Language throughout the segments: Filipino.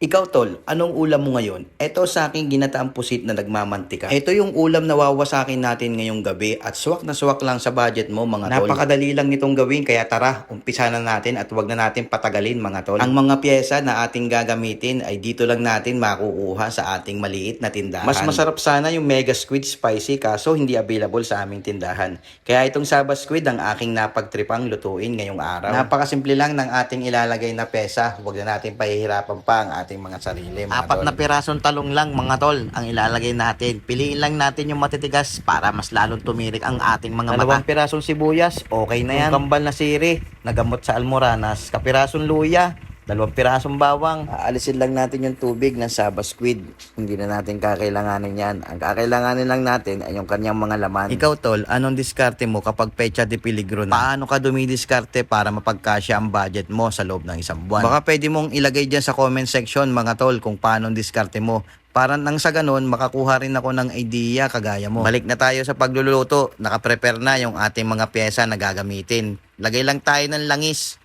Ikaw tol, anong ulam mo ngayon? Ito sa aking ginataang pusit na nagmamantika. Ito yung ulam na wawasakin natin ngayong gabi at swak na swak lang sa budget mo mga tol. Napakadali lang nitong gawin kaya tara, umpisa na natin at wag na natin patagalin mga tol. Ang mga pyesa na ating gagamitin ay dito lang natin makukuha sa ating maliit na tindahan. Mas masarap sana yung Mega Squid Spicy kaso hindi available sa aming tindahan. Kaya itong Saba Squid ang aking napagtripang lutuin ngayong araw. Napakasimple lang ng ating ilalagay na pesa. Huwag na natin pahihirapan pa ang ating mga sarili. Mga Apat tol. na pirasong talong lang mga tol ang ilalagay natin. Piliin lang natin yung matitigas para mas lalong tumirik ang ating mga Dalawang mata. pirasong sibuyas, okay na yan. Yung kambal na siri, nagamot sa almoranas. Kapirasong luya, dalawang pirasong bawang. Aalisin lang natin yung tubig ng saba squid. Hindi na natin kakailanganin yan. Ang kakailanganin lang natin ay yung kanyang mga laman. Ikaw tol, anong diskarte mo kapag pecha de peligro na? Paano ka dumidiskarte para mapagkasya ang budget mo sa loob ng isang buwan? Baka pwede mong ilagay dyan sa comment section mga tol kung paano ang diskarte mo. Para nang sa ganun, makakuha rin ako ng idea kagaya mo. Balik na tayo sa pagluluto. Nakaprepare na yung ating mga pyesa na gagamitin. Lagay lang tayo ng langis.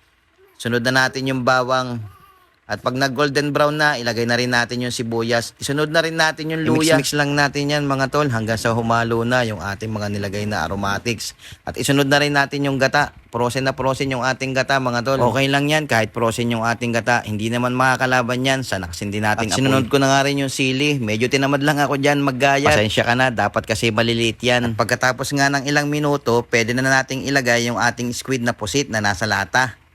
Sunod na natin yung bawang. At pag nag golden brown na, ilagay na rin natin yung sibuyas. Isunod na rin natin yung luya. mix lang natin yan mga tol hanggang sa humalo na yung ating mga nilagay na aromatics. At isunod na rin natin yung gata. Prosen na prosen yung ating gata mga tol. Okay lang yan kahit prosen yung ating gata. Hindi naman makakalaban yan sa nakasindi nating At sinunod ko na nga rin yung sili. Medyo tinamad lang ako dyan maggaya. Pasensya ka na, dapat kasi maliliit yan. At pagkatapos nga ng ilang minuto, pwede na nating ilagay yung ating squid na pusit na nasa lata.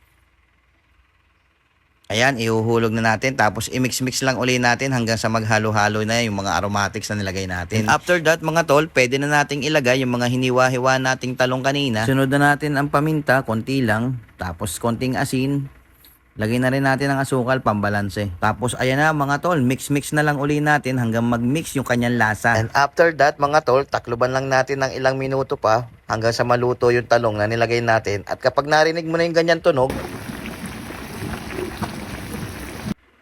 Ayan, ihuhulog na natin. Tapos i-mix-mix lang uli natin hanggang sa maghalo-halo na yung mga aromatics na nilagay natin. And after that, mga tol, pwede na nating ilagay yung mga hiniwa-hiwa nating talong kanina. Sunod na natin ang paminta, konti lang. Tapos konting asin. Lagay na rin natin ang asukal, pambalanse. Tapos ayan na mga tol, mix-mix na lang uli natin hanggang mag-mix yung kanyang lasa. And after that mga tol, takluban lang natin ng ilang minuto pa hanggang sa maluto yung talong na nilagay natin. At kapag narinig mo na yung ganyan tunog,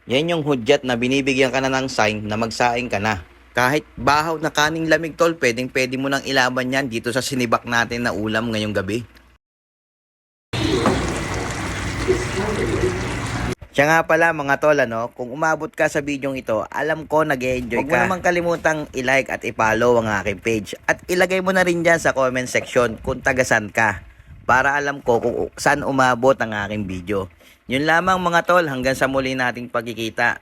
yan yung hudyat na binibigyan ka na ng sign na magsaing ka na. Kahit bahaw na kaning lamig tol, pwedeng pwede mo nang ilaban yan dito sa sinibak natin na ulam ngayong gabi. Siya nga pala mga tol, ano, kung umabot ka sa video ito, alam ko nag enjoy ka. Huwag mo naman kalimutang i-like at i-follow ang aking page. At ilagay mo na rin dyan sa comment section kung tagasan ka. Para alam ko kung saan umabot ang aking video. Yun lamang mga tol, hanggang sa muli nating pagkikita.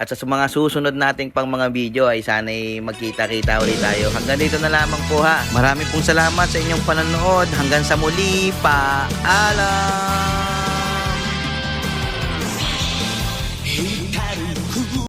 At sa mga susunod nating pang mga video ay sana'y magkita-kita ulit tayo. Hanggang dito na lamang po ha. Marami pong salamat sa inyong panonood. Hanggang sa muli, paalam!